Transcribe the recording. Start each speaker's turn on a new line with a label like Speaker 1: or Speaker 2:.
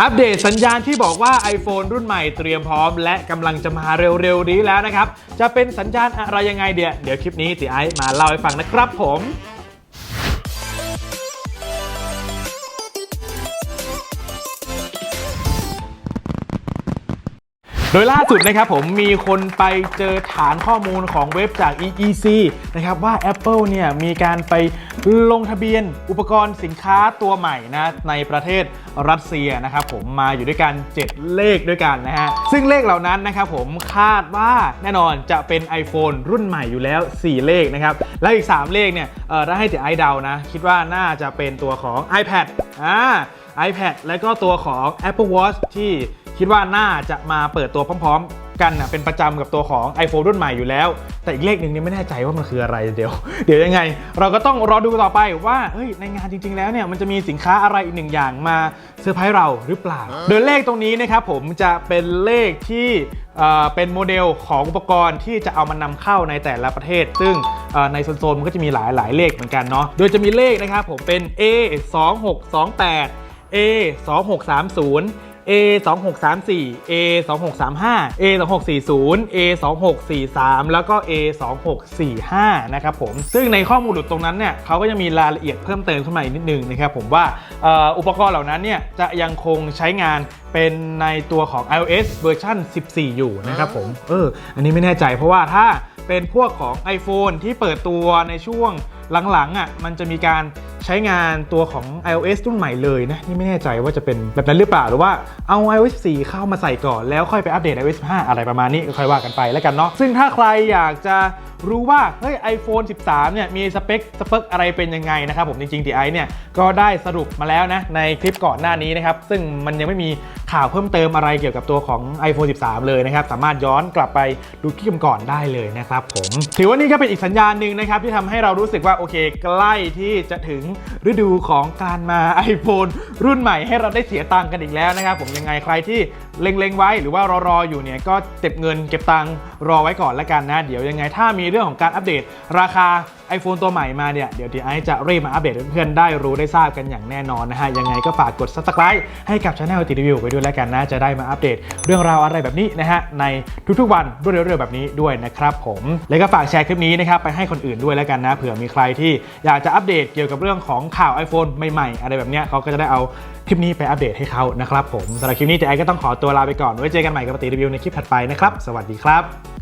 Speaker 1: อัปเดตสัญญาณที่บอกว่า iPhone รุ่นใหม่เตรียมพร้อม และกำลังจะมาเร็วๆนี้แล้วนะครับ จะเป็นสัญญาณอะไรยังไงเดี๋ยวเดี๋ยวคลิปนี้ติไอซ์มาเล่าให้ฟังนะครับผม โดยล่าสุดนะครับผมมีคนไปเจอฐานข้อมูลของเว็บจาก EEC นะครับว่า Apple เนี่ยมีการไปลงทะเบียนอุปกรณ์สินค้าตัวใหม่นะในประเทศรัสเซียนะครับผมมาอยู่ด้วยกัน 7 เลขด้วยกันนะฮะซึ่งเลขเหล่านั้นนะครับผมคาดว่าแน่นอนจะเป็น iPhone รุ่นใหม่อยู่แล้ว 4 เลขนะครับและอีก 3 เลขเนี่ยถ้าให้ติไอเดานะ คิดว่าน่าจะเป็นตัวของ iPad อ่า iPad แล้วก็ตัวของ Apple Watch ที่คิดว่าน่าจะมาเปิดตัวพร้อม ๆ กันนะเป็นประจำกับตัวของ iPhone รุ่นใหม่อยู่แล้ว แต่อีกเลขหนึ่งนี่ไม่แน่ใจว่ามันคืออะไรเดี๋ยว เดี๋ยวยังไง เราก็ต้องรอดูต่อไปว่าเฮ้ยในงานจริง ๆ แล้วเนี่ยมันจะมีสินค้าอะไรอีกหนึ่งอย่างมาเซอร์ไพรส์เราหรือเปล่า โดยเลขตรงนี้นะครับผมจะเป็นเลขที่เอ่อเป็นโมเดลของอุปกรณ์ที่จะเอามานำเข้าในแต่ละประเทศ ซึ่งเอ่อในโซนๆมันก็จะมีหลายหลายๆเลขเหมือนกันเนาะโดยจะมีเลขนะครับผมเป็น A 2 6 2 8 A 2 6 3 0 A 2 6 3 4 A 2 6 3 5 A 2 6 4 0 A 2 6 4 3 แล้วก็ A 2 6 4 5นะครับผม ซึ่งในข้อมูลหลุดตรงนั้นเนี่ยเขาก็จะมีรายละเอียดเพิ่มเติมขึ้นมาอีกนิดนึงนะครับผมว่าอออุปกรณ์เหล่านั้นเนี่ยจะยังคงใช้งานเป็นในตัวของ iOS เวอร์ชัน14 อยู่นะครับผม เออ อันนี้ไม่แน่ใจเพราะว่าถ้าเป็นพวกของ iPhone ที่เปิดตัวในช่วงหลังๆอะมันจะมีการ ใช้งานตัวของ iOS รุ่นใหม่เลยนะ นี่ไม่แน่ใจว่าจะเป็นแบบนั้นหรือเปล่า หรือว่าเอา iOS 4 เข้ามาใส่ก่อน แล้วค่อยไปอัปเดต iOS 5 อะไรประมาณนี้ก็ค่อยว่ากันไปแล้วกันเนาะซึ่งถ้าใครอยากจะ รู้ว่าเฮ้ย iPhone 13 เนี่ยมีสเปคสเปคอะไรเป็นยังไงนะครับผมจริงๆ DI เนี่ยก็ได้สรุปมาแล้วนะในคลิปก่อนหน้านี้นะครับซึ่งมันยังไม่มีข่าวเพิ่มเติมอะไรเกี่ยวกับตัวของ iPhone 13 เลยนะครับสามารถย้อนกลับไปดูคลิปก่อนได้เลยนะครับผมถือว่านี่ก็เป็นอีกสัญญาณหนึ่งนะครับที่ทำให้เรารู้สึกว่าโอเคใกล้ที่จะถึงฤดูของการมา iPhone รุ่นใหม่ให้เราได้เสียตังค์กันอีกแล้วนะครับผมยังไงใครที่เล็งๆไว้หรือว่ารอๆอยู่เนี่ยก็เก็บเงินเก็บตังค์รอไว้ก่อนแล้วกันนะ เดี๋ยวยังไงถ้ามีเรื่องของการอัปเดต ราคา iPhone ตัวใหม่มาเนี่ย เดี๋ยวดีไอจะรีบมาอัปเดตเพื่อนๆได้รู้ได้ทราบกันอย่างแน่นอนนะฮะ ยังไงก็ฝากกด subscribe ให้กับช anel ติรีวิวไปด้วยแล้วกันนะ จะได้มาอัปเดตเรื่องราวอะไรแบบนี้นะฮะ ในทุกๆวันรวดเร็วๆแบบนี้ด้วยนะครับผม แล้วก็ฝากแชร์คลิปนี้นะครับไปให้คนอื่นด้วยแล้วกันนะเผื่อมีใครที่อยากจะอัปเดตเกี่ยวกับเรื่องของข่าว iPhone ใหม่ๆ อะไรแบบเนี้ยเขาก็จะได้เอาคลิปนี้ไปอัปเดตให้เขานะครับผมสำหรับคลิปนี้เจไอก็ต้องขอตัวลาไปก่อนไว้เจอกันใหม่กับปฏิรีวิวในคลิปถัดไปนะครับสวัสดีครับ